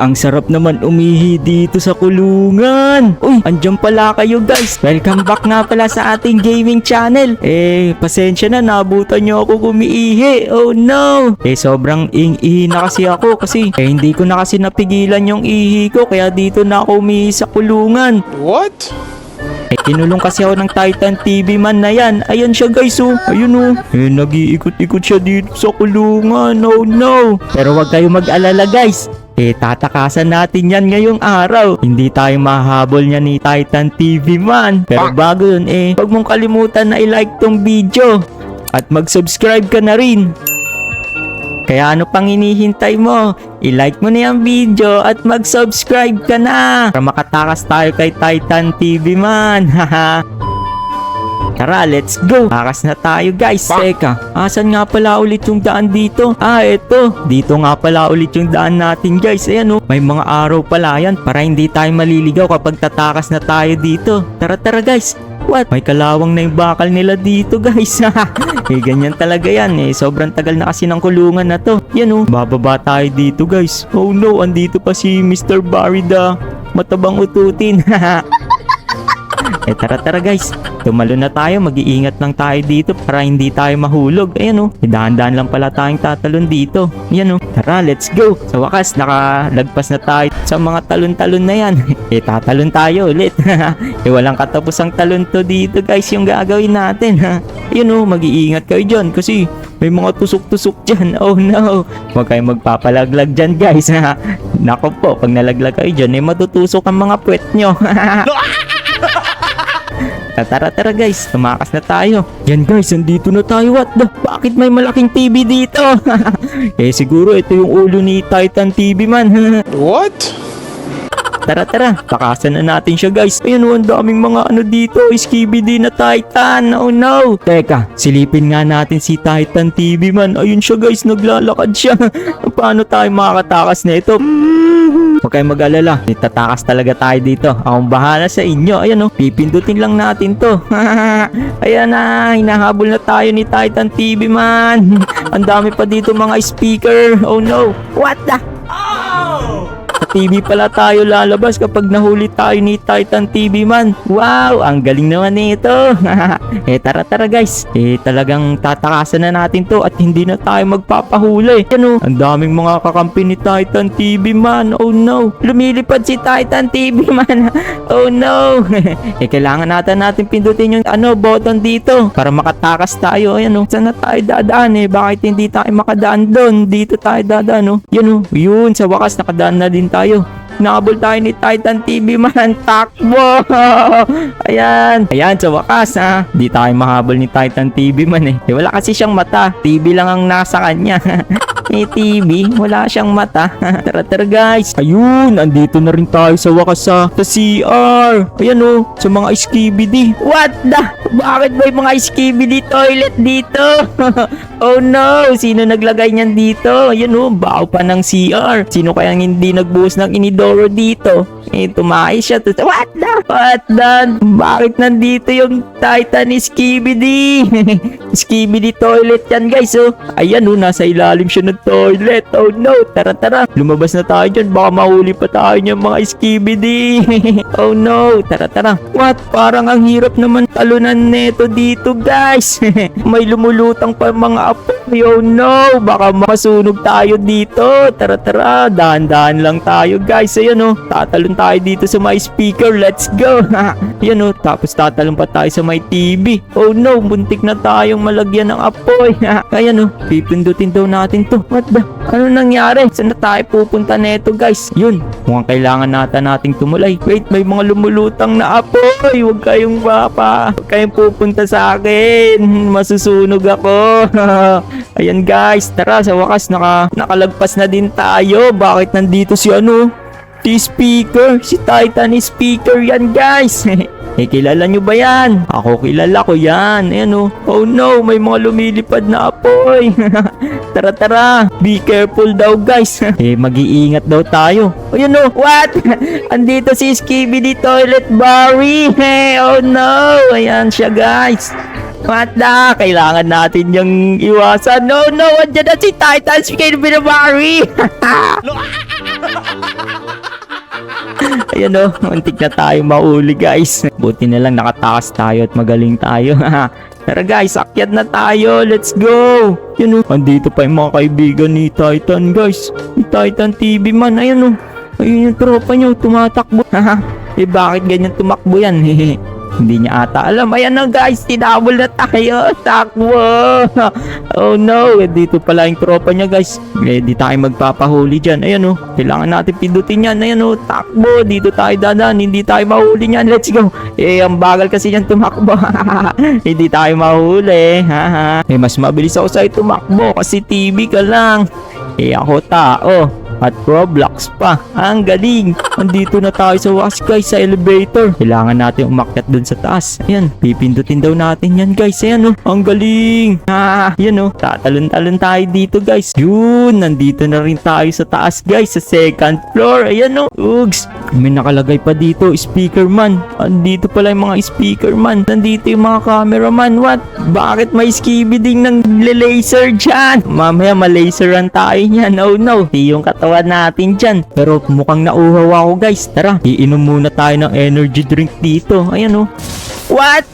ang sarap naman umihi dito sa kulungan. Uy, andyan pala kayo guys. Welcome back nga pala sa ating gaming channel. Eh, pasensya na, nabutan nyo ako gumiihi. Oh no. Eh, sobrang ing-ihi na kasi ako kasi eh, hindi ko na kasi napigilan yung ihi ko kaya dito na ako umihi sa kulungan. What? Eh, kinulong kasi ako ng Titan TV man na yan. Ayan siya guys, oh. Ayun, oh. Eh, nag-iikot-ikot siya dito sa kulungan. Oh, no. Pero wag kayo mag-alala, guys. Eh, tatakasan natin yan ngayong araw. Hindi tayo mahabol niya ni Titan TV man. Pero bago yun, eh, wag mong kalimutan na i-like tong video. At mag-subscribe ka na rin. Kaya ano pang hinihintay mo? I-like mo na yung video at mag-subscribe ka na para makatakas tayo kay Titan TV man. Haha. Tara, let's go! Takas na tayo guys. Teka, asan nga pala ulit yung daan dito? Ah, eto. Dito nga pala ulit yung daan natin guys. Ayan oh, may mga araw pala yan para hindi tayo maliligaw kapag tatakas na tayo dito. Tara, tara guys. What? May kalawang na yung bakal nila dito guys. eh, ganyan talaga yan eh. Sobrang tagal na kasi ng kulungan na to. Yan oh, bababa tayo dito guys. Oh no, andito pa si Mr. Barida. Matabang ututin. Eh tara tara guys, tumalo na tayo, mag-iingat lang tayo dito para hindi tayo mahulog. Ayan o, oh, dahan-dahan lang pala tayong tatalon dito. Ayan o, tara let's go. Sa wakas, nakalagpas na tayo sa mga talon-talon na yan. eh tatalon tayo ulit. eh walang katapusang talon to dito guys yung gagawin natin. Ayan o, mag-iingat kayo dyan kasi may mga tusok-tusok dyan. Oh no, huwag kayong magpapalaglag dyan guys. Nako po, pag nalaglag kayo dyan, eh matutusok ang mga puwet nyo. Tara tara guys, tumakas na tayo. Yan guys, andito na tayo. What the? Bakit may malaking TV dito? eh siguro ito yung ulo ni Titan TV man. What? tara tara, takasan na natin siya guys. Ayun oh, ang daming mga ano dito. Skibidi na Titan. Oh no. Teka, silipin nga natin si Titan TV man. Ayun siya guys, naglalakad siya. Paano tayo makakatakas na ito? Huwag kayong mag-alala. Tatakas talaga tayo dito. Akong bahala sa inyo. Ayan oh, pipindutin lang natin to. Ayan na, hinahabol na tayo ni Titan TV man. Ang dami pa dito mga speaker. Oh no. What the? Sa TV pala tayo lalabas kapag nahuli tayo ni Titan TV man. Wow, ang galing naman nito. eh tara tara guys. Eh talagang tatakasan na natin to at hindi na tayo magpapahuli. Yan oh, ang daming mga kakampi ni Titan TV man. Oh no, lumilipad si Titan TV man. oh no. eh kailangan natin natin pindutin yung ano button dito para makatakas tayo. Ayan oh, saan na tayo dadaan eh? Bakit hindi tayo makadaan doon? Dito tayo dadaan oh. Yan oh, yun sa wakas nakadaan na din tayo tayo. Nakabol tayo ni Titan TV man. Takbo! Ayan. Ayan, sa wakas ha. Di tayo mahabol ni Titan TV man eh. eh wala kasi siyang mata. TV lang ang nasa kanya. May TV, wala siyang mata. tara tara guys. Ayun, andito na rin tayo sa wakas sa, sa CR. Ayan oh, sa mga skibidi. What the? Bakit may mga skibidi toilet dito? oh no, sino naglagay niyan dito? Ayan oh, baho pa ng CR. Sino kayang hindi nagbuhos ng inidoro dito? Eh, tumahay siya. Tus- What the? What the? Bakit nandito yung Titan Skibidi? Skibidi toilet yan guys oh. Ayan oh, nasa ilalim siya ng toilet. Oh no, tara tara. Lumabas na tayo dyan. Baka mahuli pa tayo niyan mga Skibidi. oh no, tara tara. What? Parang ang hirap naman talunan neto dito guys. May lumulutang pa mga apoy. Oh no, baka masunog tayo dito. Tara tara, dahan-dahan lang tayo guys. Ayan oh, tatalon tayo dito sa may speaker. Let's go. Ayan oh, tapos tatalon pa tayo sa may TV. Oh no, buntik na tayong malagyan ng apoy. Ayan oh, pipindutin daw natin to. What the? Ano nangyari? Saan na tayo pupunta neto guys? Yun, mukhang kailangan nata nating tumulay. Wait, may mga lumulutang na apoy. Huwag kayong papa. Huwag kayong pupunta sa akin. Masusunog ako. Ayan guys, tara sa wakas naka, nakalagpas na din tayo. Bakit nandito si ano? Si speaker, si Titan speaker yan guys. eh kilala nyo ba yan? Ako kilala ko yan. Ayan oh. Oh no, may mga lumilipad na apoy. tara tara, be careful daw guys. eh mag-iingat daw tayo. Ayan oh, what? Andito si Skibidi Toilet Barry. oh no, ayan siya guys. What the? Kailangan natin yung iwasan. No, no, andyan na si Titan Skibidi Barry. Ayan o, muntik na tayo mauli guys. Buti na lang nakatakas tayo at magaling tayo. Tara guys, akyat na tayo. Let's go! Yan o, andito pa yung mga kaibigan ni Titan guys. Ni Titan TV man, ayan o. Ayun yung tropa nyo, tumatakbo. eh bakit ganyan tumakbo yan? Hindi niya ata alam. Ayan na guys, tinabol na tayo. Takbo! oh no, eh, dito pala yung tropa niya guys. Ready tayo magpapahuli dyan. Ayan oh, kailangan natin pindutin yan. Ayan oh, takbo. Dito tayo dadan. Hindi tayo mahuli niyan. Let's go. Eh, ang bagal kasi yan tumakbo. Hindi tayo mahuli. Haha. eh, mas mabilis ako sa'yo tumakbo kasi TV ka lang. Eh, ako tao. At Roblox pa. Ang galing. Andito na tayo sa wakas guys sa elevator. Kailangan natin umakyat dun sa taas. Ayan, pipindutin daw natin yan guys. Ayan oh, ang galing. Ha, yan oh. Tatalon-talon tayo dito guys. Yun, nandito na rin tayo sa taas guys. Sa second floor. Ayan oh. Ugs. May nakalagay pa dito, speaker man. Andito pala yung mga speaker man. Nandito yung mga cameraman. What? Bakit may skibiding ng laser dyan? Mamaya malaseran tayo niyan. Oh no. Di yung katawan natin dyan. Pero mukhang nauhaw ako guys. Tara, iinom muna tayo ng energy drink dito. Ayan oh. What?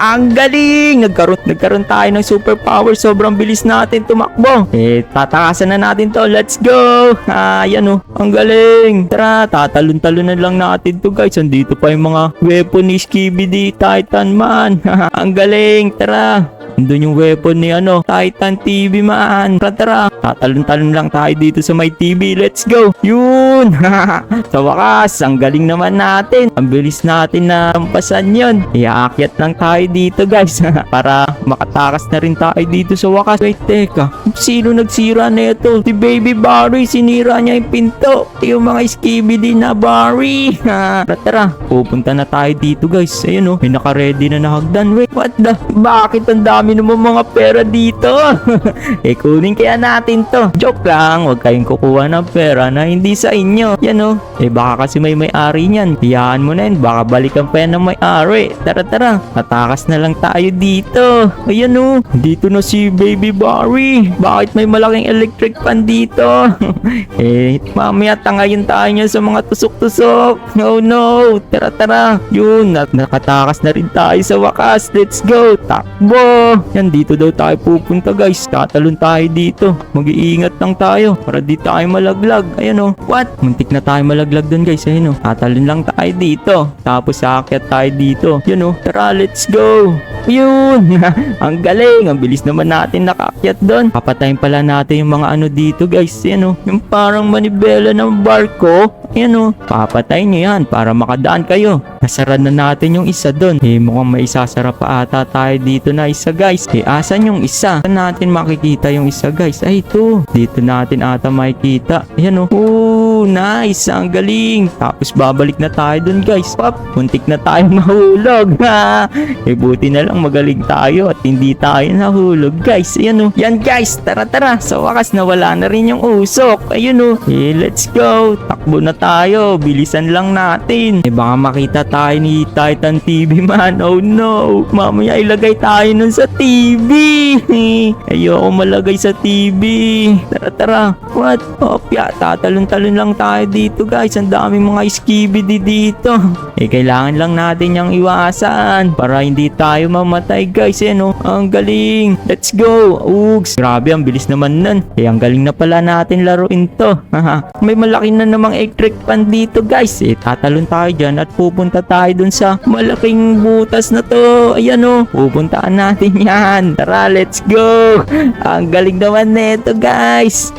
Ang galing! Nagkaroon, nagkaroon tayo ng superpower. Sobrang bilis natin tumakbo. Eh, tatakasan na natin to. Let's go! Ah, yan oh. Ang galing! Tara, tatalon-talon na lang natin to guys. Andito pa yung mga weapon ni Skibidi Titan man. Ang galing! Tara! Andun yung weapon ni ano, Titan TV man. Tara, tara. Tatalon-talon lang tayo dito sa may TV. Let's go! Yun! sa wakas, ang galing naman natin. Ang bilis natin na lampasan yun. Iaakyat lang tayo dito guys. Para makatakas na rin tayo dito sa wakas. Wait, teka. Sino nagsira na ito? Si Baby Barry. Sinira niya yung pinto. Yung mga skibidi na Barry. tara, tara. Pupunta na tayo dito guys. Ayun oh. May naka-ready na nahagdan. Wait, what the? Bakit ang dami naman mga pera dito? eh, kunin kaya natin to. Joke lang. Huwag kayong kukuha ng pera na hindi sa inyo. Yan oh. Eh, baka kasi may may-ari niyan. Hiyaan mo na yun. Baka balikan pa yan ng may-ari. Tara, tara. Tatakas na lang tayo dito. Ayan oh. Dito na si Baby Barry. Bakit may malaking electric fan dito? eh, mamaya tangayin tayo niya sa mga tusok-tusok. No, no. Tara, tara. Yun. At nakatakas na rin tayo sa wakas. Let's go. Takbo. Yan, dito daw tayo pupunta guys. Tatalon tayo dito. Mag-iingat lang tayo para di tayo malaglag. Ayan oh. What? Muntik na tayo malaglag dun guys. Ayan oh. Tatalon lang tayo dito. Tapos aakyat tayo dito. Yan oh. Tara, let's go. Yun. ang galing. Ang bilis naman natin nakaakyat doon. Papatayin pala natin yung mga ano dito guys. Yan oh. Yung parang manibela ng barko. Yan oh. Papatayin nyo yan para makadaan kayo. Nasara na natin yung isa doon. Eh mukhang may isasara pa ata tayo dito na isa guys. Eh asan yung isa? Saan natin makikita yung isa guys? Ay ito. Dito natin ata makikita. Ayan oh. Oh, nice. Ang galing. Tapos babalik na tayo doon guys. Pop, muntik na tayo mahulog. Ha. eh buti na lang magaling tayo at hindi tayo nahulog guys. Ayan oh. Yan guys. Tara tara. Sa wakas nawala na rin yung usok. Ayun oh. Eh let's go. Takbo na tayo. Bilisan lang natin. Eh baka makita tayo ni Titan TV man. Oh no. Mamaya ilagay tayo nun sa TV. Ayoko malagay sa TV. Tara tara. What? Opya. Tatalon-talon lang tayo dito guys. Ang daming mga skibidi dito. Eh kailangan lang natin yung iwasan. Para hindi tayo mamatay guys. Eh no. Ang galing. Let's go. Ugs. Grabe ang bilis naman nun. Eh ang galing na pala natin laruin to. May malaki na namang electric fan dito guys. Eh tatalon tayo dyan at pupunta tayo dun sa malaking butas na to. Ayan o. Pupuntaan natin yan. Tara, let's go. Ang galing naman nito guys.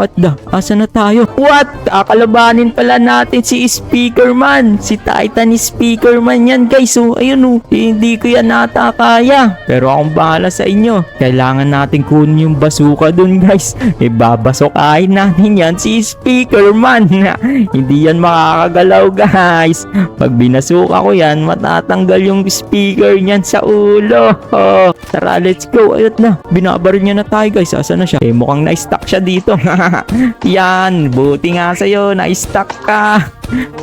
What the? Asa na tayo? What? Akalabanin pala natin si Speaker Man. Si Titan Speaker Man yan guys. Oh, ayun oh. Hindi ko yan nata kaya. Pero akong bahala sa inyo. Kailangan natin kunin yung basuka dun guys. Babasokahin natin yan si Speaker Man. Hindi yan makakagalaw guys. Pag binasuka ko yan, matatanggal yung speaker niyan sa ulo. Oh, tara, let's go. Ayot na. Binabaril niya na tayo guys. Asa na siya? Eh, mukhang na-stuck siya dito. Yan, buti nga sa'yo, na-stuck ka.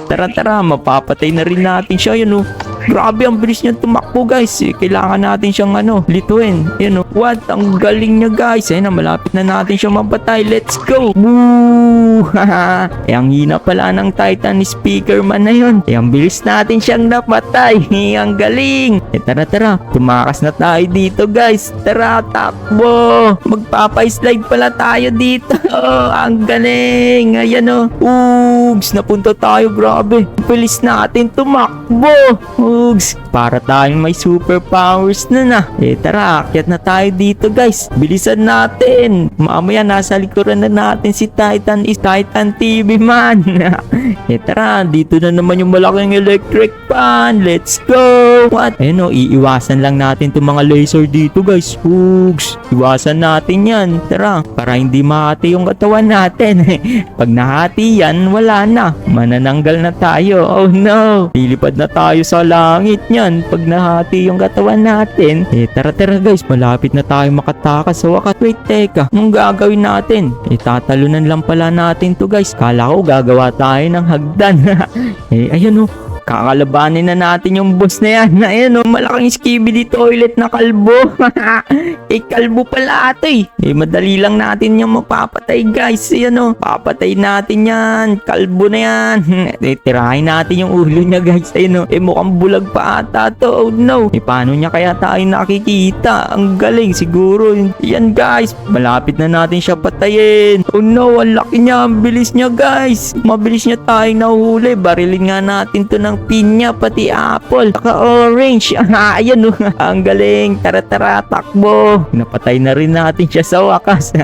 Tara tara, mapapatay na rin natin siya yun oh. Grabe, ang bilis niya tumakbo guys. Eh, Kailangan natin siyang ano, lituin. Yan o. What? Ang galing niya guys. Ayun na, malapit na natin siyang mapatay. Let's go. Woo! eh, ang hina pala ng Titan speaker man na yun. Eh, ang bilis natin siyang napatay. Eh, ang galing. Eh, tara, tara. Tumakas na tayo dito guys. Tara, takbo. Magpapay-slide pala tayo dito. ang galing. Ayan o. Ugs, napunta tayo. Grabe. Bilis natin tumakbo. Ugs, para tayong may superpowers na na. Eh, tara, akyat na tayo dito guys. Bilisan natin. Mamaya nasa likuran na natin si Titan is Titan TV man. eh, tara, dito na naman yung malaking electric fan. Let's go. What? Eh no, iiwasan lang natin itong mga laser dito guys. Ugs, iwasan natin yan. Tara, para hindi mahati yung katawan natin. Pag nahati yan, wala na. Manananggal na tayo. Oh no. Lilipad na tayo sa langit niyan. Pag nahati yung katawan natin. Eh tara tara guys. Malapit na tayo makatakas sa wakas. Wait teka. Anong gagawin natin? Eh tatalunan lang pala natin to guys. Kala ko gagawa tayo ng hagdan. eh ayun oh. Kakalabanin na natin yung boss na yan. Ayan o, malaking skibidi toilet na kalbo. eh, kalbo pala ito eh. Eh, madali lang natin yung mapapatay guys. Ayan o, papatay natin yan. Kalbo na yan. eh, tirahin natin yung ulo niya guys. Ayan o, eh, mukhang bulag pa ata to. Oh no. Eh, paano niya kaya tayo nakikita? Ang galing siguro. Yan guys, malapit na natin siya patayin. Oh no, ang laki niya. Ang bilis niya guys. Mabilis niya tayong nahuhuli. Barilin nga natin to ng pinya pati apple. Saka orange. Ayan o. Ang galing. Tara tara takbo. Napatay na rin natin siya sa wakas.